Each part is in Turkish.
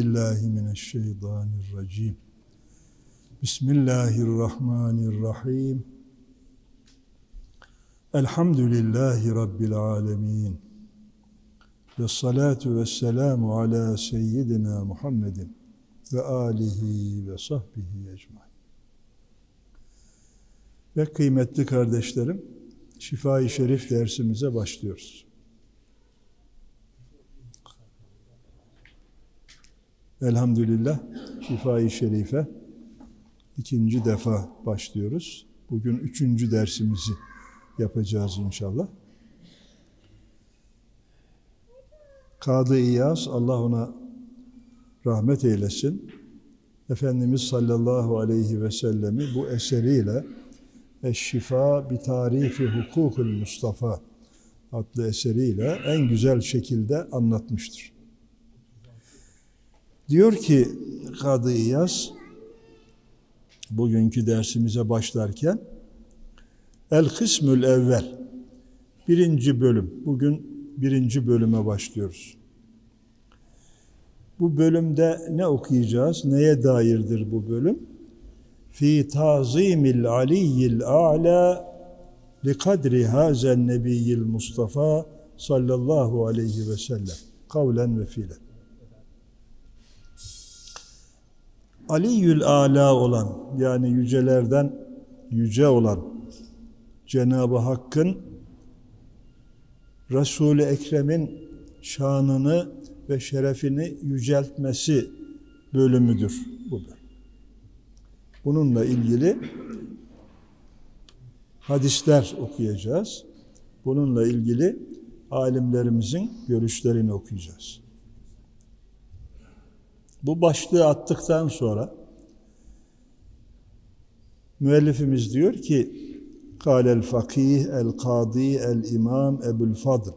billahi mineşşeytanirracim. Bismillahirrahmanirrahim. Elhamdülillahi Rabbil alemin. Ve salatu ve selamu ala seyyidina Muhammedin ve alihi ve sahbihi ecmain. Ve kıymetli kardeşlerim, Şifa-i Şerif dersimize başlıyoruz. Elhamdülillah Şifa-i Şerife ikinci defa başlıyoruz. Bugün üçüncü dersimizi yapacağız inşallah. Kadı İyaz, Allah ona rahmet eylesin. Efendimiz sallallahu aleyhi ve sellemi bu eseriyle Eşşifa bi tarifi hukukul Mustafa adlı eseriyle en güzel şekilde anlatmıştır. Diyor ki Kadı İyaz, bugünkü dersimize başlarken, El kısmül evvel, birinci bölüm, bugün birinci bölüme başlıyoruz. Bu bölümde ne okuyacağız, neye dairdir bu bölüm? Fi tazimil aliyyil a'la li kadri hazen nebiyyil Mustafa sallallahu aleyhi ve sellem kavlen ve fiilen. Aliyyül Ala olan yani yücelerden yüce olan Cenab-ı Hakk'ın Resul-i Ekrem'in şanını ve şerefini yüceltmesi bölümüdür bu bölüm. Bununla ilgili hadisler okuyacağız. Bununla ilgili alimlerimizin görüşlerini okuyacağız. Bu başlığı attıktan sonra müellifimiz diyor ki Kâlel fakih el kadi el imam ebul fadl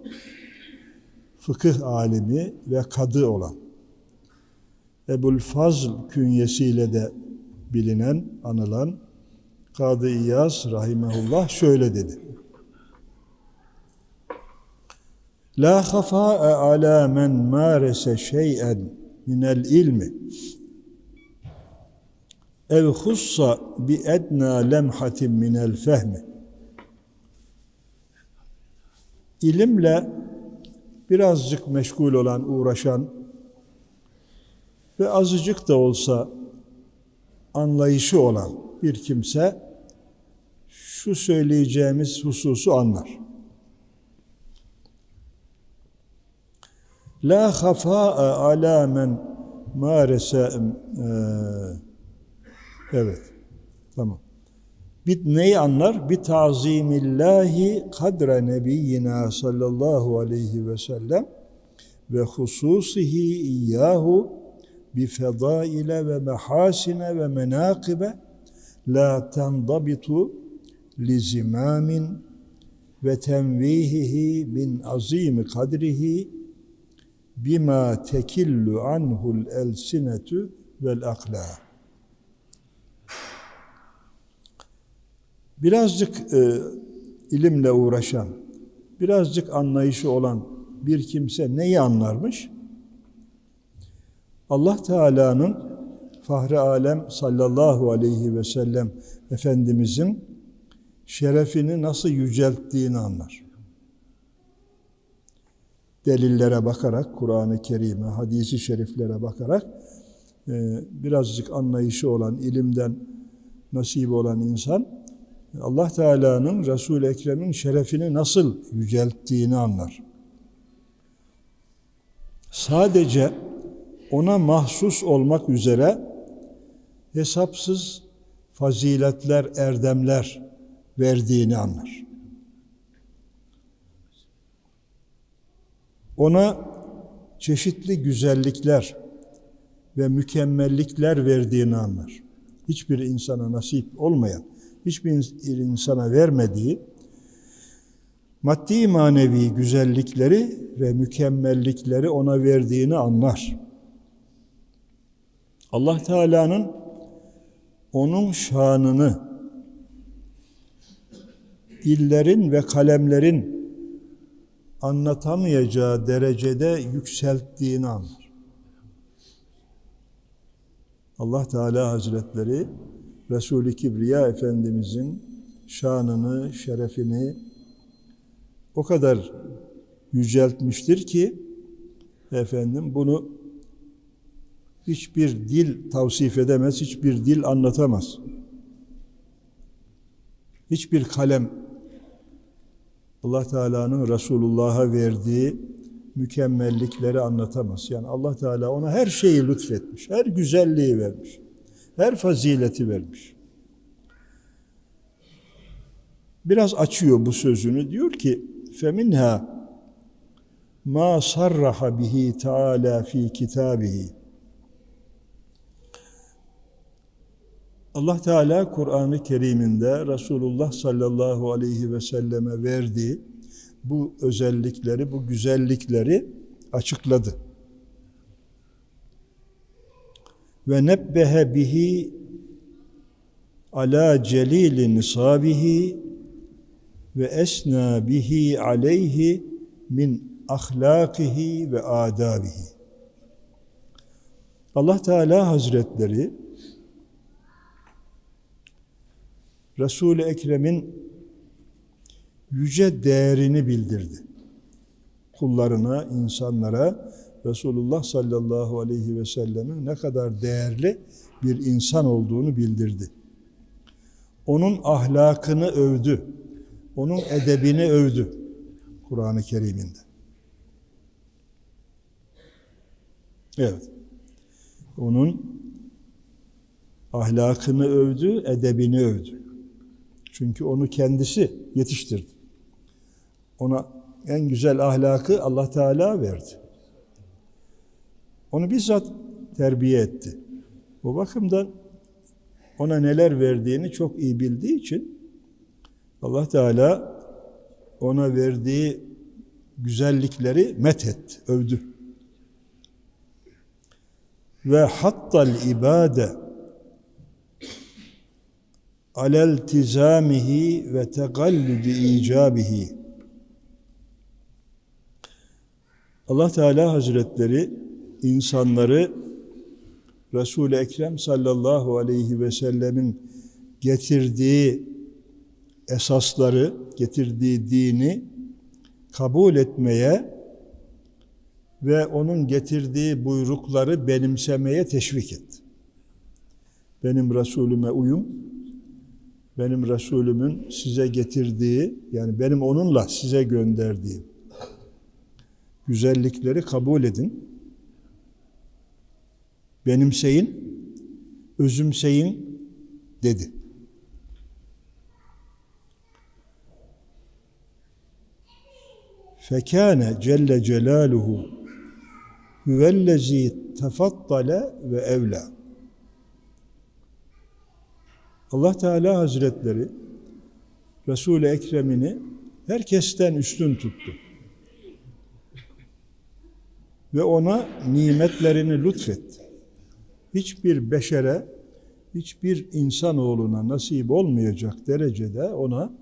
fıkıh alimi ve kadı olan Ebul Fazl künyesiyle de bilinen, anılan Kadı İyaz rahimehullah şöyle dedi. La hafa'a ala men marese şey'en minel ilmi ev hussa bi edna lemhatin minel fehmi ilimle birazcık meşgul olan, uğraşan ve azıcık da olsa anlayışı olan bir kimse şu söyleyeceğimiz hususu anlar. La hafa'a ala men marese evet tamam. Bir neyi anlar? Bir tazimillahi kadre nebiyyina sallallahu aleyhi ve sellem ve hususihi iyyahu bi fedaile ve mehasine ve menakibe la tendabitu li zimamin ve tenvihihi min azimi kadrihi bima tekillu anhul elsinetu vel akla. Birazcık e, ilimle uğraşan, birazcık anlayışı olan bir kimse neyi anlarmış? Allah Teala'nın Fahri Alem sallallahu aleyhi ve sellem Efendimizin şerefini nasıl yücelttiğini anlar. Delillere bakarak, Kur'an-ı Kerim'e, hadisi şeriflere bakarak e, birazcık anlayışı olan, ilimden nasip olan insan Allah Teala'nın Resul-i Ekrem'in şerefini nasıl yücelttiğini anlar. Sadece ona mahsus olmak üzere hesapsız faziletler, erdemler verdiğini anlar. Ona çeşitli güzellikler ve mükemmellikler verdiğini anlar. Hiçbir insana nasip olmayan, hiçbir insana vermediği maddi manevi güzellikleri ve mükemmellikleri ona verdiğini anlar. Allah Teala'nın onun şanını dillerin ve kalemlerin anlatamayacağı derecede yükselttiğini anlar. Allah Teala Hazretleri Resul-i Kibriya Efendimizin şanını, şerefini o kadar yüceltmiştir ki efendim bunu hiçbir dil tavsif edemez, hiçbir dil anlatamaz. Hiçbir kalem Allah Teala'nın Resulullah'a verdiği mükemmellikleri anlatamaz. Yani Allah Teala ona her şeyi lütfetmiş, her güzelliği vermiş, her fazileti vermiş. Biraz açıyor bu sözünü diyor ki feminha ma sarraha bihi Teala fi kitabihi Allah Teala Kur'an-ı Kerim'inde Resulullah sallallahu aleyhi ve selleme verdiği bu özellikleri, bu güzellikleri açıkladı. Ve nebbehe bihi ala celili nisabihi ve esna bihi aleyhi min ahlakihi ve adabihi. Allah Teala Hazretleri Resul-i Ekrem'in yüce değerini bildirdi. Kullarına, insanlara Resulullah sallallahu aleyhi ve sellemin ne kadar değerli bir insan olduğunu bildirdi. Onun ahlakını övdü. Onun edebini övdü Kur'an-ı Kerim'inde. Evet. Onun ahlakını övdü, edebini övdü. Çünkü onu kendisi yetiştirdi. Ona en güzel ahlakı Allah Teala verdi. Onu bizzat terbiye etti. Bu bakımdan ona neler verdiğini çok iyi bildiği için Allah Teala ona verdiği güzellikleri methetti, övdü. Ve hattal ibade alel tizamihi ve tegallüdü icabihi. Allah Teala Hazretleri insanları Resul-i Ekrem sallallahu aleyhi ve sellemin getirdiği esasları, getirdiği dini kabul etmeye ve onun getirdiği buyrukları benimsemeye teşvik etti. Benim Resulüme uyum, benim Resulümün size getirdiği, yani benim onunla size gönderdiğim güzellikleri kabul edin. Benimseyin, özümseyin dedi. Fekâne celle celaluhu huvellezî tefaddale ve evlâ. Allah Teala Hazretleri Resul-i Ekrem'ini herkesten üstün tuttu. Ve ona nimetlerini lütfetti. Hiçbir beşere, hiçbir insanoğluna nasip olmayacak derecede ona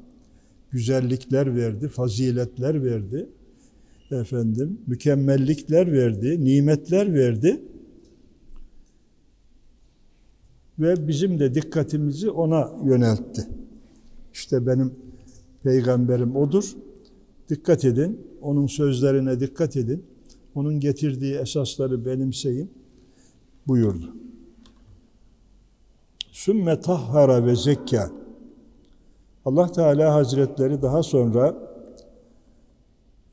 güzellikler verdi, faziletler verdi. Efendim, mükemmellikler verdi, nimetler verdi. Ve bizim de dikkatimizi ona yöneltti. İşte benim peygamberim odur. Dikkat edin, onun sözlerine dikkat edin. Onun getirdiği esasları benimseyin buyurdu. Sümme tahhara ve zekka. Allah Teala Hazretleri daha sonra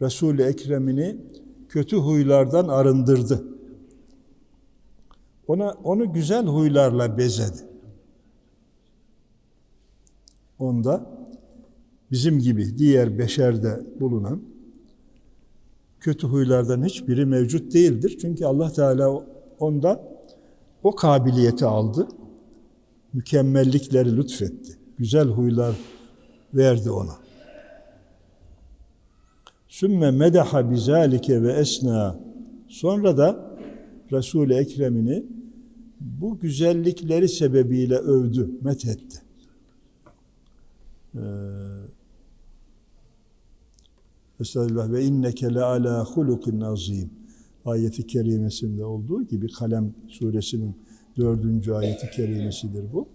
Resul-i Ekrem'ini kötü huylardan arındırdı. Ona onu güzel huylarla bezedi. Onda bizim gibi diğer beşerde bulunan kötü huylardan hiçbiri mevcut değildir. Çünkü Allah Teala onda o kabiliyeti aldı. Mükemmellikleri lütfetti. Güzel huylar verdi ona. Sümme medaha bizalike ve esna. Sonra da Resul-i Ekrem'ini bu güzellikleri sebebiyle övdü, methetti. Ee, Estağfirullah ve inneke le ala hulukin azim ayeti kerimesinde olduğu gibi Kalem suresinin dördüncü ayeti kerimesidir bu.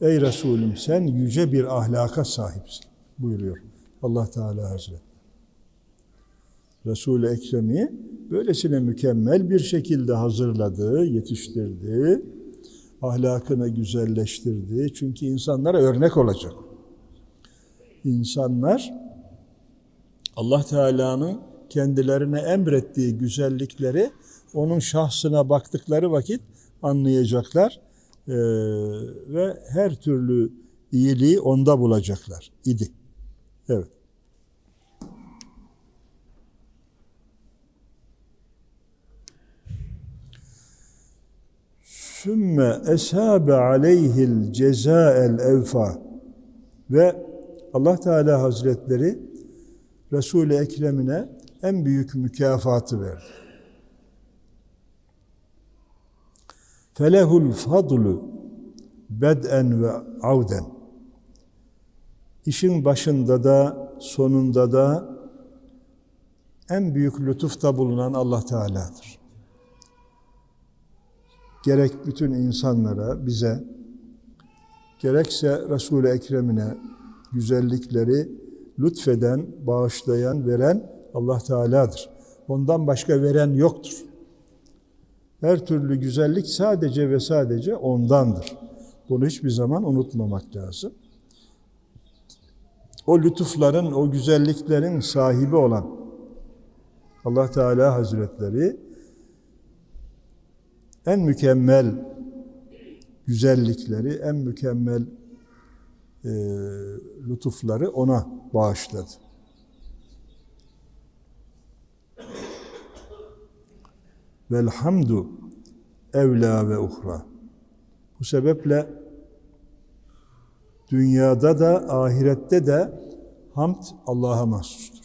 Ey Resulüm sen yüce bir ahlaka sahipsin buyuruyor Allah Teala Hazretleri. Resul-i Ekrem'i böylesine mükemmel bir şekilde hazırladı, yetiştirdi, ahlakını güzelleştirdi. Çünkü insanlara örnek olacak. İnsanlar Allah Teala'nın kendilerine emrettiği güzellikleri onun şahsına baktıkları vakit anlayacaklar Ee, ve her türlü iyiliği onda bulacaklar idi. Evet. Sümme eshabe aleyhil cezael evfa ve Allah Teala Hazretleri Resul-i Ekrem'ine en büyük mükafatı verdi. Felehul fadlu bed'en ve avden. İşin başında da sonunda da en büyük lütufta bulunan Allah Teala'dır. Gerek bütün insanlara, bize, gerekse Resul-i Ekrem'ine güzellikleri lütfeden, bağışlayan, veren Allah Teala'dır. Ondan başka veren yoktur. Her türlü güzellik sadece ve sadece ondandır. Bunu hiçbir zaman unutmamak lazım. O lütufların, o güzelliklerin sahibi olan Allah Teala Hazretleri en mükemmel güzellikleri, en mükemmel e, lütufları ona bağışladı. Velhamdu evla ve uhra. Bu sebeple dünyada da ahirette de hamd Allah'a mahsustur.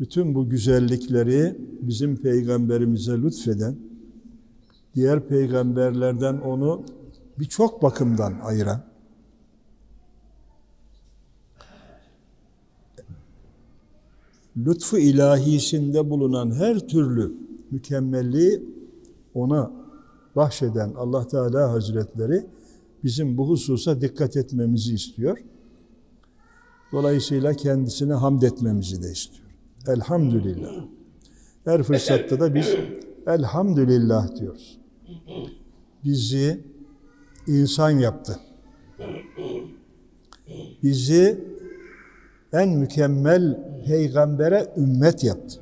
Bütün bu güzellikleri bizim peygamberimize lütfeden, diğer peygamberlerden onu birçok bakımdan ayıran, lütfu ilahisinde bulunan her türlü mükemmelliği ona bahşeden Allah Teala Hazretleri bizim bu hususa dikkat etmemizi istiyor. Dolayısıyla kendisine hamd etmemizi de istiyor. Elhamdülillah. Her fırsatta da biz elhamdülillah diyoruz. Bizi insan yaptı. Bizi en mükemmel peygambere ümmet yaptı.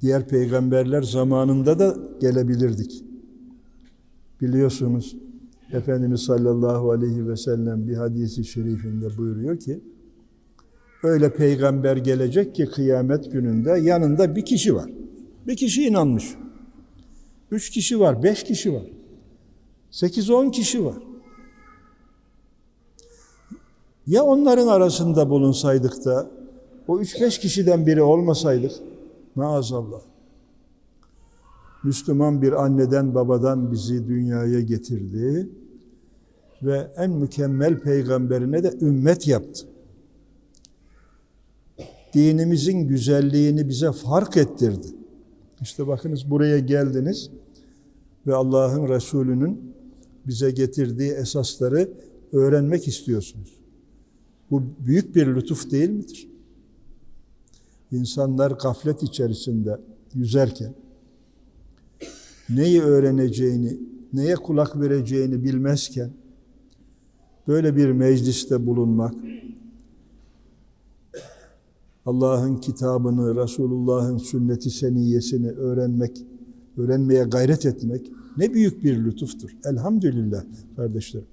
Diğer peygamberler zamanında da gelebilirdik. Biliyorsunuz Efendimiz sallallahu aleyhi ve sellem bir hadisi şerifinde buyuruyor ki öyle peygamber gelecek ki kıyamet gününde yanında bir kişi var. Bir kişi inanmış. Üç kişi var, beş kişi var. Sekiz on kişi var. Ya onların arasında bulunsaydık da o üç beş kişiden biri olmasaydık maazallah. Müslüman bir anneden babadan bizi dünyaya getirdi ve en mükemmel peygamberine de ümmet yaptı. Dinimizin güzelliğini bize fark ettirdi. İşte bakınız buraya geldiniz ve Allah'ın Resulü'nün bize getirdiği esasları öğrenmek istiyorsunuz. Bu büyük bir lütuf değil midir? İnsanlar gaflet içerisinde yüzerken neyi öğreneceğini, neye kulak vereceğini bilmezken böyle bir mecliste bulunmak, Allah'ın kitabını, Resulullah'ın sünneti seniyyesini öğrenmek, öğrenmeye gayret etmek ne büyük bir lütuftur. Elhamdülillah kardeşlerim.